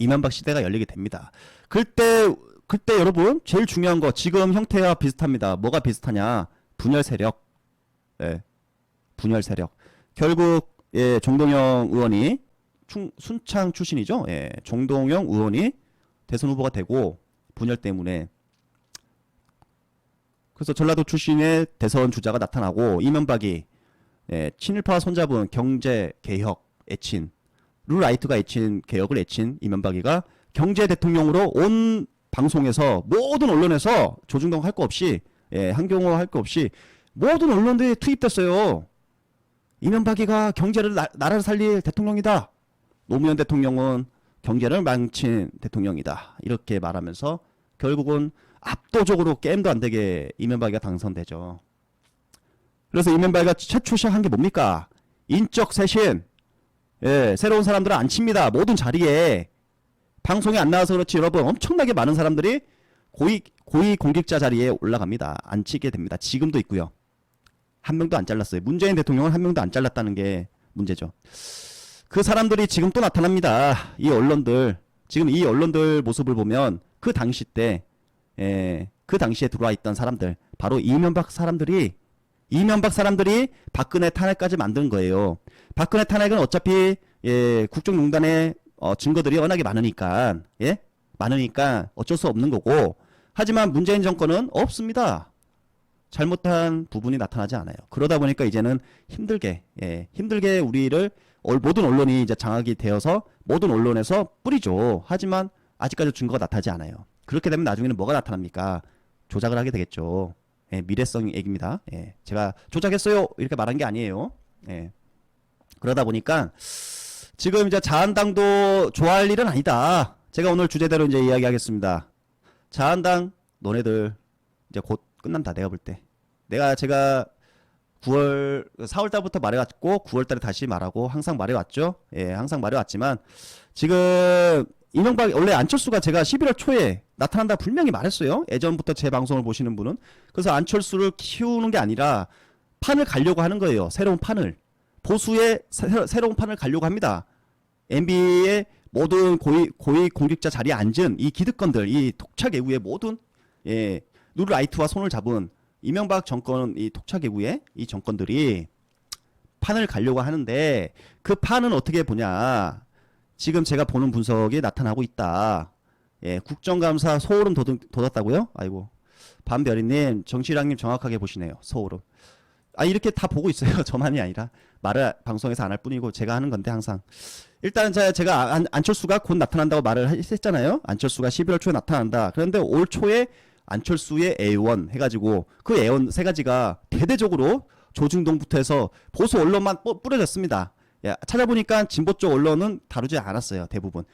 이명박 시대가 열리게 됩니다. 그때 그때 여러분 제일 중요한 거 지금 형태와 비슷합니다. 뭐가 비슷하냐? 분열 세력. 예. 분열 세력. 결국 예, 종동영 의원이 충, 순창 출신이죠. 예. 종동영 의원이 대선 후보가 되고 분열 때문에 그래서 전라도 출신의 대선 주자가 나타나고 이명박이 예, 친일파와 손잡은 경제 개혁 애친 룰라이트가 애친 개혁을 애친 이명박이가 경제 대통령으로 온 방송에서 모든 언론에서 조중동 할 거 없이 예, 한경호 할 거 없이 모든 언론들이 투입됐어요. 이명박이가 경제를 나, 나라를 살릴 대통령이다. 노무현 대통령은 경제를 망친 대통령이다. 이렇게 말하면서 결국은 압도적으로 게임도 안 되게 이명박이가 당선되죠. 그래서 이명박이가 최초 시작한 게 뭡니까? 인적 쇄신. 예, 새로운 사람들을 안 칩니다. 모든 자리에. 방송에 안 나와서 그렇지 여러분 엄청나게 많은 사람들이 고위 고위 공직자 자리에 올라갑니다. 안 치게 됩니다. 지금도 있고요. 한 명도 안 잘랐어요. 문재인 대통령은 한 명도 안 잘랐다는 게 문제죠. 그 사람들이 지금 또 나타납니다. 이 언론들 지금 이 언론들 모습을 보면 그 당시 때, 예, 그 당시에 들어와 있던 사람들 바로 이명박 사람들이 이명박 사람들이 박근혜 탄핵까지 만든 거예요. 박근혜 탄핵은 어차피 예, 국정농단의 어, 증거들이 워낙에 많으니까 예, 많으니까 어쩔 수 없는 거고 하지만 문재인 정권은 없습니다. 잘못한 부분이 나타나지 않아요. 그러다 보니까 이제는 힘들게, 예, 힘들게 우리를 얼- 모든 언론이 이제 장악이 되어서 모든 언론에서 뿌리죠. 하지만 아직까지 증거가 나타나지 않아요. 그렇게 되면 나중에는 뭐가 나타납니까? 조작을 하게 되겠죠. 예, 미래성 얘기입니다. 예, 제가 조작했어요 이렇게 말한 게 아니에요. 예. 그러다 보니까 지금 이제 자한당도 좋아할 일은 아니다. 제가 오늘 주제대로 이제 이야기하겠습니다. 자한당 너네들 이제 곧 끝난다 내가 볼 때. 내가 제가 9월 4월 달부터 말해왔고 9월 달에 다시 말하고 항상 말해왔죠. 예, 항상 말해왔지만 지금 이명박 원래 안철수가 제가 11월 초에 나타난다 분명히 말했어요. 예전부터 제 방송을 보시는 분은 그래서 안철수를 키우는 게 아니라 판을 가려고 하는 거예요. 새로운 판을 보수의 새, 새로운 판을 가려고 합니다. MB의 모든 고위 고위 공직자 자리에 앉은 이 기득권들, 이 독차 개구의 모든 예 누르라이트와 손을 잡은 이명박 정권 이 독차 개구의 이 정권들이 판을 가려고 하는데 그 판은 어떻게 보냐? 지금 제가 보는 분석이 나타나고 있다. 예, 국정감사 소오름 돋, 돋았다고요? 아이고 밤별이님, 정치랑님 정확하게 보시네요. 소오름. 아 이렇게 다 보고 있어요. 저만이 아니라 말을 방송에서 안 할 뿐이고 제가 하는 건데 항상 일단 제- 제가 안, 안철수가 곧 나타난다고 말을 했- 했잖아요. 안철수가 11월 초에 나타난다. 그런데 올 초에 안철수의 애원 해가지고 그 애원 세 가지가 대대적으로 조중동부터 해서 보수 언론만 뿌- 뿌려졌습니다. 야, 찾아보니까 진보 쪽 언론은 다루지 않았어요. 대부분.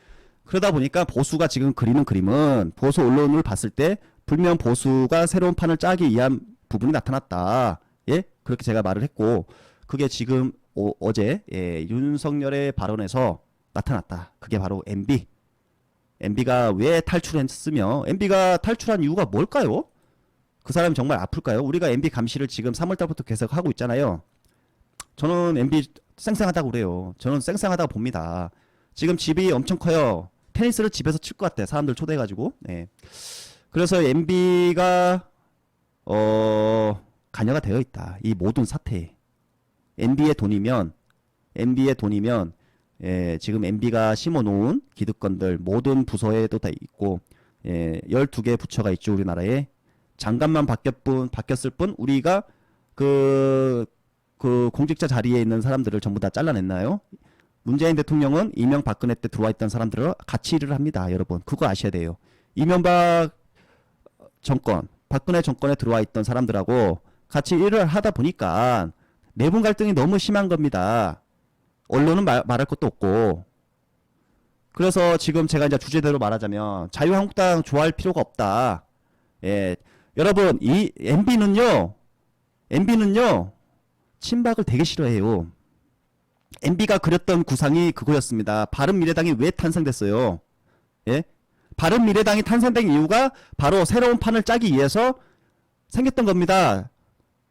그러다 보니까 보수가 지금 그리는 그림은 보수 언론을 봤을 때 분명 보수가 새로운 판을 짜기 위한 부분이 나타났다. 예? 그렇게 제가 말을 했고 그게 지금 어, 제 예, 윤석열의 발언에서 나타났다. 그게 바로 MB. MB가 왜 탈출했으며 MB가 탈출한 이유가 뭘까요? 그 사람이 정말 아플까요? 우리가 MB 감시를 지금 3월 달부터 계속 하고 있잖아요. 저는 MB 쌩쌩하다고 그래요. 저는 쌩쌩하다고 봅니다. 지금 집이 엄청 커요. 테니스를 집에서 칠 것 같아. 사람들 초대해가지고. 네. 그래서 MB가 어 관여가 되어 있다. 이 모든 사태에. MB의 돈이면 MB의 돈이면 예, 지금 MB가 심어놓은 기득권들 모든 부서에도 다 있고 예, 12개 부처가 있죠 우리나라에 장관만 바뀌었뿐 바뀌었을 뿐 우리가 그, 그 공직자 자리에 있는 사람들을 전부 다 잘라냈나요? 문재인 대통령은 이명박근혜 때 들어와 있던 사람들을 같이 일을 합니다 여러분 그거 아셔야 돼요 이명박 정권 박근혜 정권에 들어와 있던 사람들하고 같이 일을 하다 보니까 내분 갈등이 너무 심한 겁니다. 언론은 말, 말할 것도 없고. 그래서 지금 제가 이제 주제대로 말하자면 자유한국당 좋아할 필요가 없다. 예. 여러분, 이 MB는요, MB는요, 친박을 되게 싫어해요. MB가 그렸던 구상이 그거였습니다. 바른미래당이 왜 탄생됐어요? 예? 바른미래당이 탄생된 이유가 바로 새로운 판을 짜기 위해서 생겼던 겁니다.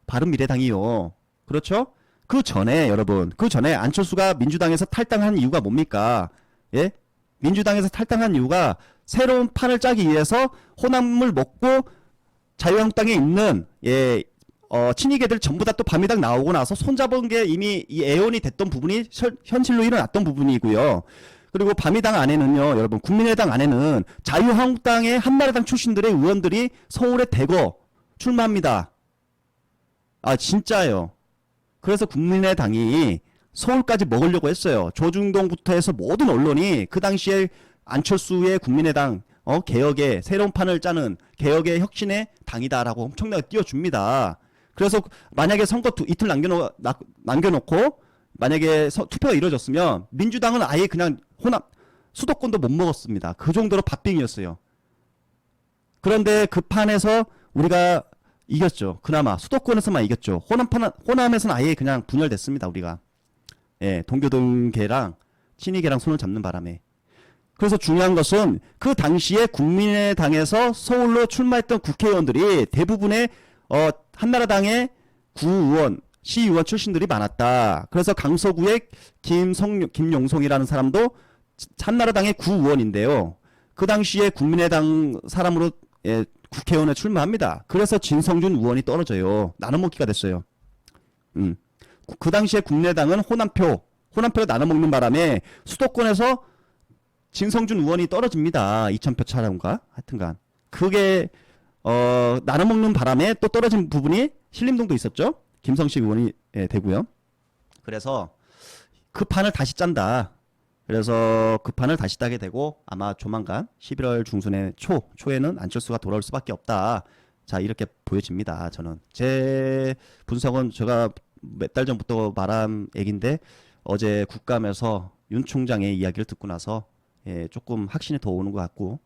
바른미래당이요. 그렇죠? 그 전에 여러분, 그 전에 안철수가 민주당에서 탈당한 이유가 뭡니까? 예? 민주당에서 탈당한 이유가 새로운 판을 짜기 위해서 호남을 먹고 자유한국당에 있는 예, 어, 친이계들 전부 다 또 밤이당 나오고 나서 손잡은 게 이미 이 애원이 됐던 부분이 현- 현실로 일어났던 부분이고요. 그리고 밤이당 안에는요, 여러분 국민의당 안에는 자유한국당의 한나라당 출신들의 의원들이 서울에 대거 출마합니다. 아 진짜예요. 그래서 국민의당이 서울까지 먹으려고 했어요. 조중동부터 해서 모든 언론이 그 당시에 안철수의 국민의당 어, 개혁의 새로운 판을 짜는 개혁의 혁신의 당이다라고 엄청나게 띄워줍니다. 그래서 만약에 선거 두, 이틀 남겨놓, 나- 남겨놓고 만약에 서- 투표가 이루어졌으면 민주당은 아예 그냥 호남 수도권도 못 먹었습니다. 그 정도로 밥빙이었어요. 그런데 그 판에서 우리가 이겼죠. 그나마 수도권에서만 이겼죠. 호남판 호남에서는 아예 그냥 분열됐습니다. 우리가 예 동교동계랑 친이계랑 손을 잡는 바람에 그래서 중요한 것은 그 당시에 국민의당에서 서울로 출마했던 국회의원들이 대부분의 어 한나라당의 구의원 시의원 출신들이 많았다. 그래서 강서구의 김성 김용송이라는 사람도 한나라당의 구의원인데요. 그 당시에 국민의당 사람으로 예, 국회의원에 출마합니다. 그래서 진성준 의원이 떨어져요. 나눠먹기가 됐어요. 음. 그- 그 당시에 국민의당은 호남표, 호남표를 나눠먹는 바람에 수도권에서 진성준 의원이 떨어집니다. 2,000표 차례인가? 하여튼간. 그게, 어, 나눠 먹는 바람에 또 떨어진 부분이 신림동도 있었죠? 김성식 의원이 예, 되고요. 그래서 그 판을 다시 짠다. 그래서 그 판을 다시 따게 되고 아마 조만간 11월 중순에 초 초에는 안철수가 돌아올 수밖에 없다. 자 이렇게 보여집니다. 저는 제 분석은 제가 몇 달 전부터 말한 얘기인데 어제 국감에서 윤 총장의 이야기를 듣고 나서 예, 조금 확신이 더 오는 것 같고